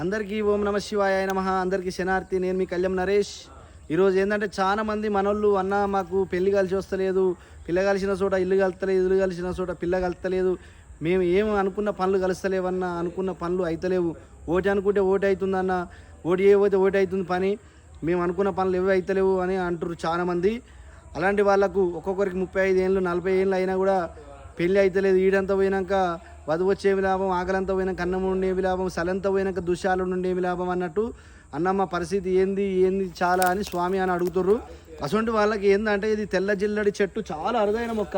అందరికీ ఓం నమ శివాయ నమ. అందరికీ శనార్థి నేను మీ కళ్యాణ్ నరేష్. ఈరోజు ఏంటంటే చాలా మంది మనోళ్ళు అన్న మాకు పెళ్ళి కలిసి వస్తలేదు పిల్ల కలిసిన చోట ఇల్లు కలుస్తలేదు ఇల్లు కలిసిన చోట పిల్ల కలుస్తలేదు మేము ఏం అనుకున్న పనులు కలుస్తలేవన్న అనుకున్న పనులు అయితలేవు. ఓటు అనుకుంటే ఓటు అవుతుందన్న ఓటు చేయకపోతే ఓటు అవుతుంది పని. మేము అనుకున్న పనులు ఏవి అవుతలేవు అని అంటారు చాలామంది అలాంటి వాళ్ళకు ఒక్కొక్కరికి ముప్పై ఐదు ఏళ్ళు నలభై ఏళ్ళు అయినా కూడా పెళ్ళి అవుతలేదు ఈడంతా పోయినాక వధువు వచ్చేవి లాభం ఆకలంతా పోయినాక అన్నం ఉండేవి లాభం సలంత పోయినాక దుశాలు ఉండేవి లాభం అన్నట్టు అన్నమ్మ పరిస్థితి ఏంది ఏంది చాలా అని స్వామి అని అడుగుతుర్రు. అటువంటి వాళ్ళకి ఏందంటే ఇది తెల్ల జిల్లడి చెట్టు చాలా అరుదైన మొక్క.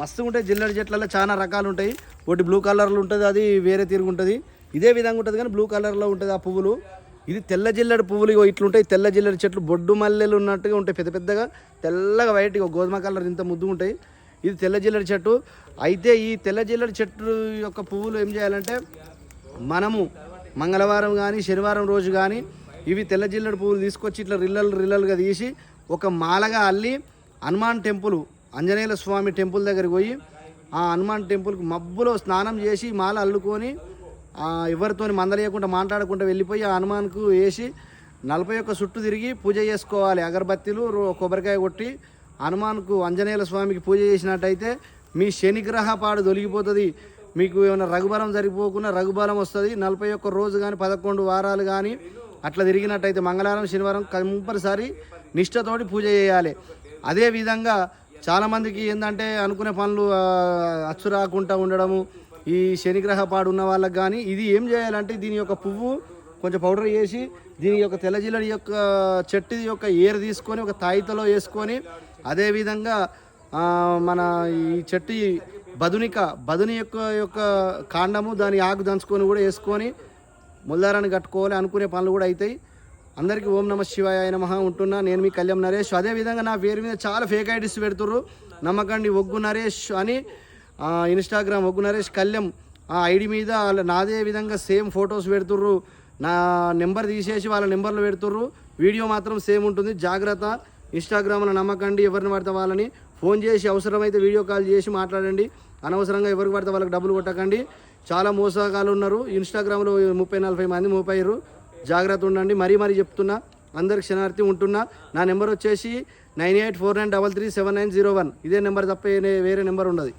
మస్తు ఉంటాయి జిల్లడి చెట్లలో చాలా రకాలు ఉంటాయి. ఒకటి బ్లూ కలర్లో ఉంటుంది అది వేరే తిరుగు ఉంటుంది. ఇదే విధంగా ఉంటుంది కానీ బ్లూ కలర్లో ఉంటుంది ఆ పువ్వులు. ఇది తెల్ల జిల్లడి పువ్వులు ఇగో ఇట్లుంటాయి తెల్ల జిల్లడి చెట్లు బొడ్డు మల్లెలు ఉన్నట్టుగా ఉంటాయి పెద్ద పెద్దగా. తెల్లగా వైట్ ఇగో గోధుమ కలర్ ఇంత ముద్దు ఉంటాయి. ఇది తెల్ల జిల్లడి చెట్టు. అయితే ఈ తెల్ల జిల్లడి చెట్టు యొక్క పువ్వులు ఏం చేయాలంటే మనము మంగళవారం కానీ శనివారం రోజు కానీ ఇవి తెల్ల జిల్లడి పువ్వులు తీసుకొచ్చి ఇట్లా రిల్లలు రిల్లలుగా తీసి ఒక మాలగా అల్లి హనుమాన్ టెంపుల్ ఆంజనేయుల స్వామి టెంపుల్ దగ్గరికి పోయి ఆ హనుమాన్ టెంపుల్కి మబ్బులో స్నానం చేసి మాల అల్లుకొని ఎవరితో ఎవరితోని మందలేయకుండా మాట్లాడకుండా వెళ్ళిపోయి ఆ హనుమాన్కు వేసి నలభై ఒక్క చుట్టూ తిరిగి పూజ చేసుకోవాలి. అగరబత్తీలు రో- కొబ్బరికాయ కొట్టి హనుమాన్కు ఆంజనేయుల స్వామికి పూజ చేసినట్టయితే మీ శనిగ్రహ పాడు తొలగిపోతుంది. మీకు ఏమైనా రఘుబలం జరిగిపోకుండా రఘుబలం వస్తుంది. నలభై ఒక్క రోజు కానీ పదకొండు వారాలు కానీ అట్లా తిరిగినట్టయితే మంగళవారం శనివారం కంపల్సరీ నిష్ఠతోటి పూజ చేయాలి. అదేవిధంగా చాలామందికి ఏంటంటే అనుకునే పనులు అచ్చు రాకుండా ఉండడము ఈ శనిగ్రహ పాడు ఉన్న వాళ్ళకి కానీ ఇది ఏం చేయాలంటే దీని యొక్క పువ్వు కొంచెం పౌడర్ చేసి దీని యొక్క తెల్లజిల్లడి యొక్క చెట్టు యొక్క ఏరు తీసుకొని ఒక తాయితలో వేసుకొని అదేవిధంగా మన ఈ చెట్టు బదునిక బదుని యొక్క యొక్క కాండము దాని ఆకు దంచుకొని కూడా వేసుకొని ముల్దారాన్ని కట్టుకోవాలి అనుకునే పనులు కూడా అవుతాయి అందరికీ ఓం నమ శివాయ మహా ఉంటున్నా. నేను మీ కళ్యాణ్ నరేష్. అదేవిధంగా నా పేరు మీద చాలా ఫేక్ ఐడీస్ పెడుతుర్రు. నమ్మకండి ఒగ్గు నరేష్ అని ఇన్స్టాగ్రామ్ ఒగ్గు నరేష్ కళ్యాణ్ ఆ ఐడి మీద వాళ్ళ నాదే విధంగా సేమ్ ఫొటోస్ పెడుతుర్రు. నా నెంబర్ తీసేసి వాళ్ళ నెంబర్లు పెడుతుర్రు. వీడియో మాత్రం సేమ్ ఉంటుంది. జాగ్రత్త. ఇన్స్టాగ్రామ్లో నమ్మకండి ఎవరిని పడితే వాళ్ళని. ఫోన్ చేసి అవసరమైతే వీడియో కాల్ చేసి మాట్లాడండి. అనవసరంగా ఎవరికి పడితే వాళ్ళకి డబ్బులు కొట్టకండి. చాలా మోసగాళ్ళు ఉన్నారు. ఇన్స్టాగ్రామ్లో ముప్పై నలభై మంది మోపాయిర్రు జాగ్రత్త ఉండండి. మరీ మరీ చెప్తున్నా అందరికి క్షణార్థి ఉంటున్నా. నా నెంబర్ వచ్చేసి nine eight four nine double three seven nine zero one. ఇదే నెంబర్ తప్ప వేరే నెంబర్ ఉండదు.